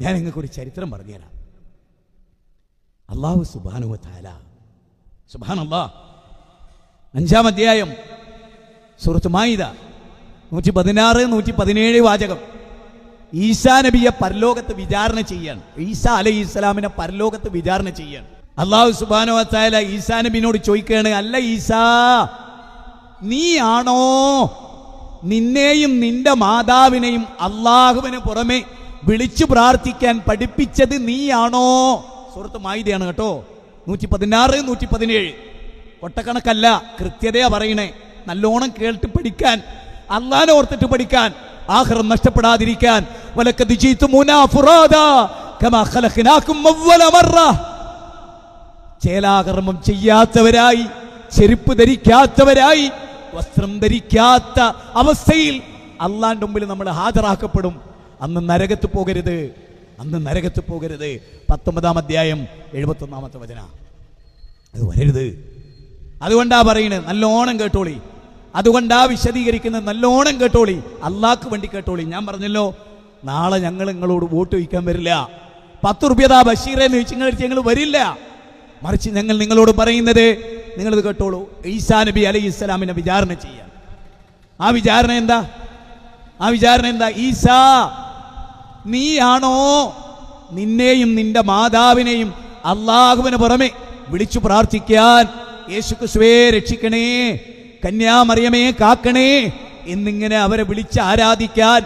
ഞാൻ നിങ്ങൾക്കൊരു ചരിത്രം പറഞ്ഞുതരാം. അള്ളാഹു സുബാനുവ താല സുബാൻ അഞ്ചാം അധ്യായം സുഹൃത്ത് മായിത നൂറ്റി പതിനാറ് നൂറ്റി പതിനേഴ് വാചകം. ഈസാ നബിയെ പരലോകത്ത് വിചാരണ ചെയ്യാണ്. ഈസാ അലൈഹി ഇസ്ലാമിനെ പരലോകത്ത് വിചാരണ ചെയ്യാണ്. അള്ളാഹു സുബാനോ താല ഈസാ നബിനോട് ചോദിക്കുകയാണ് അല്ല ഈസാ ആണോ? നിന്നെയും നിന്റെ മാതാവിനെയും അള്ളാഹുവിന് പുറമെ വിളിച്ചു പ്രാർത്ഥിക്കാൻ പഠിപ്പിച്ചത് നീയാണോ? സുഹൃത്ത് മായിതയാണ് കേട്ടോ. നൂറ്റി പതിനാറ് നൂറ്റി പതിനേഴ് ഒട്ടക്കണക്കല്ല കൃത്യതയാ പറയണേ. നല്ലോണം കേട്ട് പഠിക്കാൻ അള്ളാനെ ഓർത്തിട്ട് പഠിക്കാൻ ആഹ്റം നഷ്ടപ്പെടാതിരിക്കാൻ. ചേലാകർമ്മം ചെയ്യാത്തവരായി ചെരുപ്പ് ധരിക്കാത്തവരായി വസ്ത്രം ധരിക്കാത്ത അവസ്ഥയിൽ അള്ളാന്റെ മുമ്പിൽ നമ്മൾ ഹാജരാക്കപ്പെടും. അന്ന് നരകത്ത് പോകരുത്. അന്ന് നരകത്ത് പോകരുത്. പത്തൊമ്പതാം അധ്യായം എഴുപത്തൊന്നാമത്തെ വചന. അത് വരരുത്. അതുകൊണ്ടാ പറയുന്നത് നല്ലോണം കേട്ടോളി. അതുകൊണ്ടാ വിശദീകരിക്കുന്നത് നല്ലോണം കേട്ടോളി. അള്ളാക്ക് വേണ്ടി കേട്ടോളി. ഞാൻ പറഞ്ഞല്ലോ നാളെ ഞങ്ങൾ നിങ്ങളോട് വോട്ട് വയ്ക്കാൻ വരില്ല. പത്ത് റുപ്യതാ ബഷീറെ എന്ന് ചോദിച്ചു ഞങ്ങൾ വരില്ല. മറിച്ച് ഞങ്ങൾ നിങ്ങളോട് പറയുന്നത് നിങ്ങളിത് കേട്ടോളൂ. ഈസാ നബി അലൈഹി ഇസ്ലാമിനെ വിചാരണ ചെയ്യാൻ. ആ വിചാരണ എന്താ? ആ വിചാരണ എന്താ? ഈസാ നീയാണോ നിന്നെയും നിന്റെ മാതാവിനെയും അള്ളാഹുവിന് പുറമെ വിളിച്ചു പ്രാർത്ഥിക്കാൻ? യേശു ക്രിസ്തുവേ രക്ഷിക്കണേ കന്യാമറിയമേ കാക്കണേ എന്നിങ്ങനെ അവരെ വിളിച്ച് ആരാധിക്കാൻ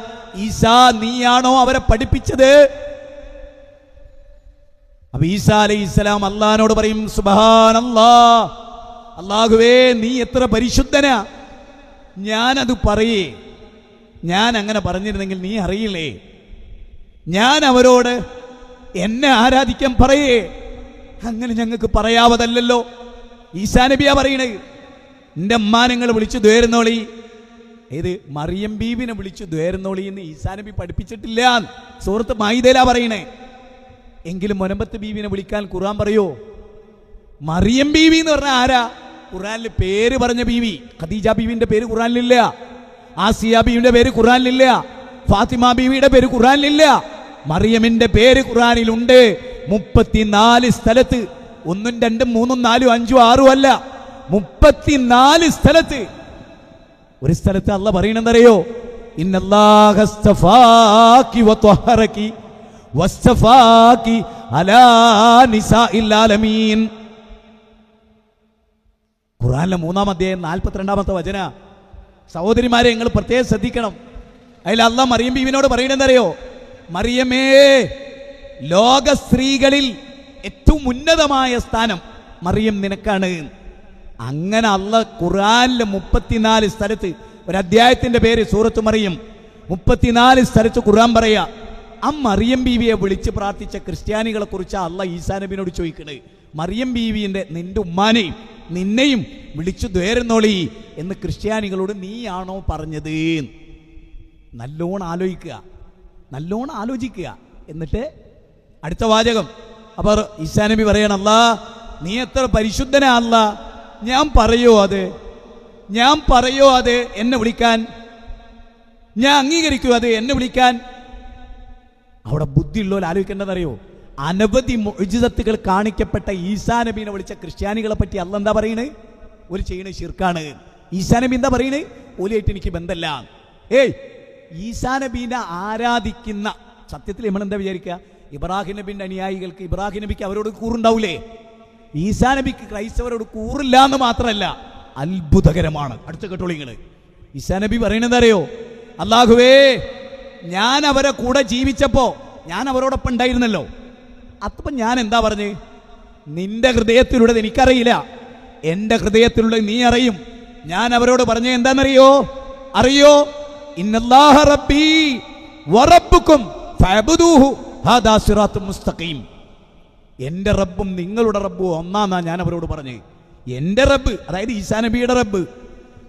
ഈസാ നീയാണോ അവരെ പഠിപ്പിച്ചത്? അപ്പൊ ഈസാ അലൈഹി ഇസ്ലാം അള്ളഹാനോട് പറയും സുബഹാനല്ലാ അള്ളാഹുവേ നീ എത്ര പരിശുദ്ധനാ. ഞാനത് പറയേ. ഞാൻ അങ്ങനെ പറഞ്ഞിരുന്നെങ്കിൽ നീ അറിയില്ലേ? ഞാൻ അവരോട് എന്നെ ആരാധിക്കാൻ പറയേ. അങ്ങനെ ഞങ്ങൾക്ക് പറയാവതല്ലോ ഈസാ നബിയാ പറയണേ. എന്റെ അമ്മാനങ്ങൾ വിളിച്ചു ദ്വേരുന്നോളി. ഏത്? മറിയം ബീവിനെ വിളിച്ചു ദ്വേരുന്നോളി എന്ന് ഈശാനബി പഠിപ്പിച്ചിട്ടില്ല സുഹൃത്ത് മായിതേലാ പറയണേ. എങ്കിലും മൊനമ്പത്ത് ബീവിനെ വിളിക്കാൻ ഖുർആൻ പറയോ? മറിയം ബീവി എന്ന് പറഞ്ഞാൽ ആരാ? ഖുറാനിൽ പേര് പറഞ്ഞ ബീവി. ഖദീജ ബീവിന്റെ പേര് ഖുറാനിലില്ല ആസിയ ബീവിന്റെ പേര് ഖുറാനിലില്ല ഫാത്തിമ ബീവിയുടെ പേര് ഖുർആനിലില്ല. മറിയമിന്റെ പേര് ഖുറാനിലുണ്ട് മുപ്പത്തിനാല് സ്ഥലത്ത്. ഒന്നും രണ്ടും മൂന്നും നാലും അഞ്ചും ആറും അല്ല. മുപ്പത്തിനാല് സ്ഥലത്ത്. ഒരു സ്ഥലത്ത് അല്ല പറയണെന്നറിയോ? ഖുറാനിലെ മൂന്നാം അധ്യായം നാൽപ്പത്തിരണ്ടാമത്തെ വചന. സഹോദരിമാരെ നിങ്ങൾ പ്രത്യേകം ശ്രദ്ധിക്കണം. അതിൽ അല്ല മറിയം ബീവിനോട് പറയണെന്നറിയോ? മറിയമേ ലോക സ്ത്രീകളിൽ ഏറ്റവും ഉന്നതമായ സ്ഥാനം മറിയം നിനക്കാണ്. അങ്ങനെ അല്ല ഖുറാനിലെ മുപ്പത്തിനാല് സ്ഥലത്ത് ഒരു അധ്യായത്തിന്റെ പേര് സൂറത്ത് മറിയം. മുപ്പത്തിനാല് സ്ഥലത്ത് ഖുർആൻ പറയാ ആ മറിയം ബീവിയെ വിളിച്ച് പ്രാർത്ഥിച്ച ക്രിസ്ത്യാനികളെ കുറിച്ച് അല്ല ഈസാനബിനോട് ചോദിക്കണേ. മറിയം ബീവിന്റെ നിന്റെ ഉമ്മാനെയും നിന്നെയും വിളിച്ചു ദ്വേരുന്നോളി എന്ന് ക്രിസ്ത്യാനികളോട് നീയാണോ പറഞ്ഞത്? നല്ലോണം ആലോചിക്കുക. നല്ലോണം ആലോചിക്കുക. എന്നിട്ട് അടുത്ത വാചകം. അപ്പോൾ ഈശാനബി പറയണം അല്ലാ നീ എത്ര പരിശുദ്ധനാ അല്ല. ഞാൻ പറയോ അത്? ഞാൻ പറയോ അത്? എന്നെ വിളിക്കാൻ. ഞാൻ അംഗീകരിക്കൂ അത്? എന്നെ വിളിക്കാൻ. അവിടെ ബുദ്ധിയുള്ളവർ ആലോചിക്കേണ്ടതറിയോ? അനവധി മൊഴിജിതത്തുകൾ കാണിക്കപ്പെട്ട ഈസാ നബീനെ വിളിച്ച ക്രിസ്ത്യാനികളെ പറ്റി അല്ല എന്താ പറയണേ? ഒരു ചെയ്യണ ശിർക്കാണ്. ഈസാ നബി എന്താ പറയണേ? ഒലിയായിട്ട് എനിക്ക് ബന്ധമല്ല ഏയ് ഈസാ നബീനെ ആരാധിക്കുന്ന സത്യത്തിൽ നമ്മൾ എന്താ വിചാരിക്കുക? ഇബ്രാഹിം നബിന്റെ അനുയായികൾക്ക് ഇബ്രാഹിം നബിക്ക് അവരോട് കൂറുണ്ടാവൂലേ? ഈസാ നബിക്ക് ക്രൈസ്തവരോട് കൂറില്ല എന്ന് മാത്രമല്ല അത്ഭുതകരമാണ്. അടുത്ത കേട്ടോളിങ്ങൾ ഈസാ നബി പറയണെന്താ അറിയോ അള്ളാഹുവേ ഞാൻ അവരെ കൂടെ ജീവിച്ചപ്പോ ഞാൻ അവരോടൊപ്പം ഉണ്ടായിരുന്നല്ലോ. അപ്പൊ ഞാൻ എന്താ പറഞ്ഞ്? നിന്റെ ഹൃദയത്തിലൂടെ എനിക്കറിയില്ല. എന്റെ ഹൃദയത്തിലുള്ളത് നീ അറിയും. ഞാൻ അവരോട് പറഞ്ഞ എന്താണെന്നറിയോ? അറിയോ? എന്റെ റബ്ബും നിങ്ങളുടെ റബ്ബും ഒന്നാന്നാ ഞാൻ അവരോട് പറഞ്ഞ്. എന്റെ റബ്ബ് അതായത് ഈസാ നബിയുടെ റബ്ബ്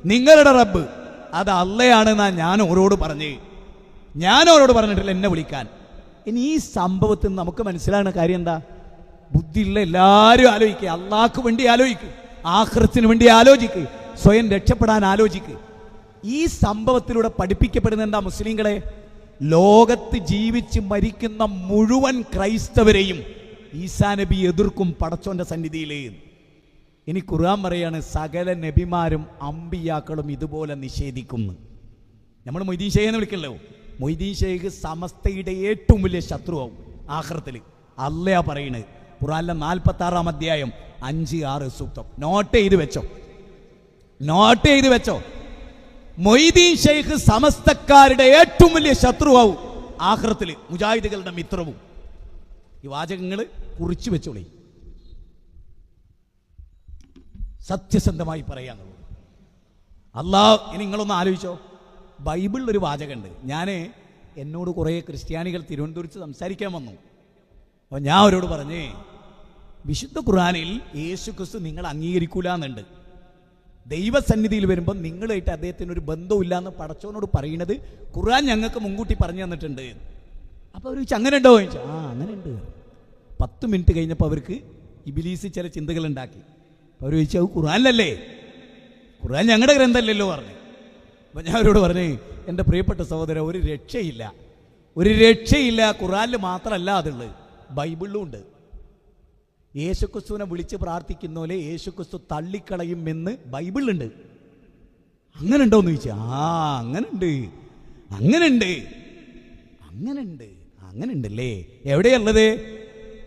നിങ്ങളുടെ റബ്ബ് അത് അള്ളയാണെന്നാ ഞാൻ ഓരോട് പറഞ്ഞ്. ഞാൻ അവരോട് പറഞ്ഞിട്ടില്ല എന്നെ വിളിക്കാൻ. ഇനി ഈ സംഭവത്തിൽ നമുക്ക് മനസ്സിലാകുന്ന കാര്യം എന്താ? ബുദ്ധിയുള്ള എല്ലാവരും ആലോചിക്കുക അള്ളാഹ്ക്ക് വേണ്ടി ആലോചിക്കുക ആഹ്റത്തിന് വേണ്ടി ആലോചിക്കുക സ്വയം രക്ഷപ്പെടാൻ ആലോചിക്കുക ഈ സംഭവത്തിലൂടെ പഠിപ്പിക്കപ്പെടുന്ന എന്താ മുസ്ലിങ്ങളെ? ലോകത്ത് ജീവിച്ച് മരിക്കുന്ന മുഴുവൻ ക്രൈസ്തവരെയും ഈസാ നബി എതിർക്കും പടച്ചോന്റെ സന്നിധിയിൽ ഇനി ഖുർആൻ പറയാണ് സകല നബിമാരും അമ്പിയാക്കളും ഇതുപോലെ നിഷേധിക്കുന്നു. നമ്മൾ മൊയ്തീൻ ഷെയ്ഖ് എന്ന് വിളിക്കല്ലോ മൊയ്തീൻ ഷെയ്ഖ് സമസ്തയുടെ ഏറ്റവും വലിയ ശത്രുവാകും ആഹ്റത്തിൽ അല്ലയാ പറയണത് ഖുറാനിലെ നാൽപ്പത്തി ആറാം അധ്യായം അഞ്ച് ആറ് സൂക്തം. നോട്ട് ചെയ്ത് വെച്ചോ. നോട്ട് ചെയ്ത് വെച്ചോ. മൊയ്തീൻ ഷെയ്ഖ് സമസ്തക്കാരുടെ ഏറ്റവും വലിയ ശത്രുവാവും ആഹ്റത്തിൽ മുജാഹിദുകളുടെ മിത്രവും. ഈ വാചകങ്ങൾ കുറിച്ചു വെച്ചോളി. സത്യസന്ധമായി പറയാന്നുള്ളൂ അള്ളാഹ് ഇനി നിങ്ങളൊന്ന് ആലോചിച്ചോ. ബൈബിളിൽ ഒരു വാചകമുണ്ട്. ഞാൻ എന്നോട് കുറേ ക്രിസ്ത്യാനികൾ തിരുവനന്തപുരത്ത് സംസാരിക്കാൻ വന്നു. അപ്പോൾ ഞാൻ അവരോട് പറഞ്ഞേ വിശുദ്ധ ഖുർആാനിൽ യേശു ക്രിസ്തു നിങ്ങൾ അംഗീകരിക്കൂല എന്നുണ്ട്. ദൈവസന്നിധിയിൽ വരുമ്പോൾ നിങ്ങളായിട്ട് അദ്ദേഹത്തിന് ഒരു ബന്ധമില്ല എന്ന് പടച്ചവനോട് പറയുന്നത് ഖുർആൻ ഞങ്ങൾക്ക് മുൻകൂട്ടി പറഞ്ഞു തന്നിട്ടുണ്ട്. അപ്പോൾ അവർ ചോദിച്ചു അങ്ങനെ ഉണ്ടോ ചോദിച്ചു ആ അങ്ങനെ ഉണ്ട് പത്ത് മിനിറ്റ് കഴിഞ്ഞപ്പോൾ അവർക്ക് ഇബിലീസ് ചില ചിന്തകൾ ഉണ്ടാക്കി അപ്പോൾ അവർ ചോദിച്ചു അത് ഖുർആനിലല്ലേ? ഖുർആൻ ഞങ്ങളുടെ ഗ്രന്ഥമല്ലല്ലോ പറഞ്ഞു. അപ്പം ഞാൻ അവരോട് പറഞ്ഞു എന്റെ പ്രിയപ്പെട്ട സഹോദര ഒരു രക്ഷയില്ല. ഒരു രക്ഷയില്ല ഖുറാനിൽ മാത്രമല്ല അതുള്ളത്. ബൈബിളിലും ഉണ്ട്. യേശുക്രിസ്തുവിനെ വിളിച്ച് പ്രാർത്ഥിക്കുന്ന പോലെ യേശുക്രിസ്തു തള്ളിക്കളയും എന്ന് ബൈബിളിലുണ്ട്. അങ്ങനെ ഉണ്ടോ എന്ന് ചോദിച്ചു ആ അങ്ങനെ ഉണ്ട് അങ്ങനെ ഉണ്ട് അങ്ങനെ ഉണ്ട് അങ്ങനെ ഉണ്ടല്ലേ എവിടെയുള്ളത്?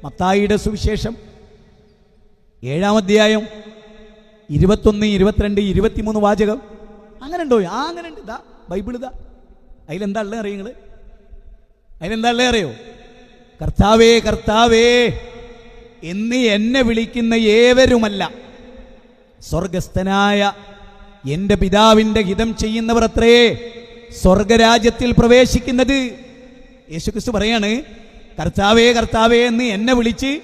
മത്തായിയുടെ സുവിശേഷം. ഏഴാം അധ്യായം ഇരുപത്തൊന്ന് ഇരുപത്തിരണ്ട് ഇരുപത്തിമൂന്ന് വാചകം. അങ്ങനെ ഉണ്ടോ ആ അങ്ങനെ ഉണ്ട് ഇതാ ബൈബിൾ ഇതാ. അതിലെന്താ ഉള്ളത് അറിയോ നിങ്ങൾ അതിലെന്താ ഉള്ളത് അറിയോ? കർത്താവേ കർത്താവേ. എന്ന് എന്നെ വിളിക്കുന്ന ഏവരുമല്ല. സ്വർഗസ്ഥനായ എന്റെ പിതാവിന്റെ ഹിതം ചെയ്യുന്നവർ അത്രേ സ്വർഗരാജ്യത്തിൽ പ്രവേശിക്കുന്നത്. യേശുക്രിസ്തു പറയാണ് കർത്താവേ കർത്താവേ എന്ന് എന്നെ വിളിച്ച്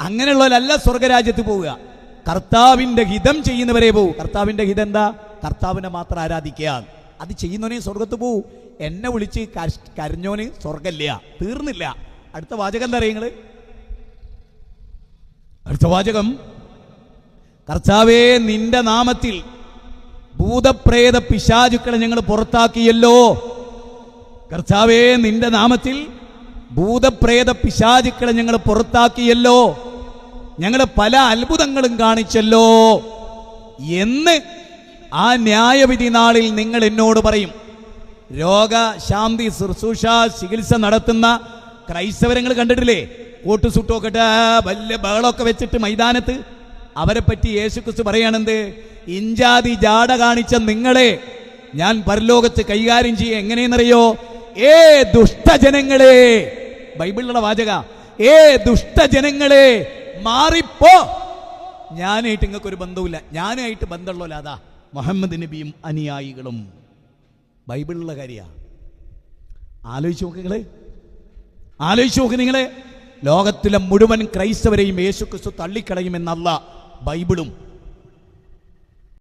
അങ്ങനെയുള്ളവരല്ല സ്വർഗരാജ്യത്ത് പോവുക. കർത്താവിന്റെ ഹിതം ചെയ്യുന്നവരെ പോവും. കർത്താവിന്റെ ഹിതം എന്താ? കർത്താവിനെ മാത്രം ആരാധിക്കുക. അത് ചെയ്യുന്നവനെ സ്വർഗത്ത് പോവും. എന്നെ വിളിച്ച് കര- കരഞ്ഞോന് സ്വർഗമില്ല. തീർന്നില്ല. അടുത്ത വാചകം എന്താ അറിയ നിങ്ങൾ അടുത്ത വാചകം. കർത്താവേ നിന്റെ നാമത്തിൽ ഭൂതപ്രേത പിശാചുക്കളെ ഞങ്ങൾ പുറത്താക്കിയല്ലോ. കർത്താവേ നിന്റെ നാമത്തിൽ ഭൂതപ്രേത പിശാചുക്കളെ ഞങ്ങൾ പുറത്താക്കിയല്ലോ. ഞങ്ങൾ പല അത്ഭുതങ്ങളും കാണിച്ചല്ലോ. എന്ന് ആ ന്യായവിധി നാളിൽ നിങ്ങൾ എന്നോട് പറയും. രോഗശാന്തി ശുശ്രൂഷ ചികിത്സ നടത്തുന്ന ക്രൈസ്തവരങ്ങൾ കണ്ടിട്ടില്ലേ? കോട്ടുസുട്ടൊക്കെ ഇട്ട് ആ വലിയ ബഹളമൊക്കെ വെച്ചിട്ട് മൈതാനത്ത്. അവരെ പറ്റി യേശുക്രിസ്തു പറയണെന്ത് ഇഞ്ചാതി ജാട കാണിച്ച നിങ്ങളെ ഞാൻ പരലോകത്ത് കൈകാര്യം ചെയ്യുക എങ്ങനെയെന്നറിയോ? ഏ ദുഷ്ടജനങ്ങളെ ബൈബിളിലുള്ള വാചക ഏ ദുഷ്ടജനങ്ങളെ മാറിപ്പോ. ഞാനായിട്ട് നിങ്ങൾക്ക് ഒരു ബന്ധവുമില്ല. ഞാനായിട്ട് ബന്ധമുള്ളല്ലോ അതാ. മുഹമ്മദ് നബിയും അനുയായികളും. ബൈബിളിലുള്ള കാര്യമാണ് ആലോചിച്ച് നോക്ക് ആലോചിച്ച് നോക്ക് നിങ്ങളെ. ലോകത്തിലെ മുഴുവൻ ക്രൈസ്തവരെയും യേശുക്രിസ്തു തള്ളിക്കളയുമെന്നല്ല ബൈബിളും.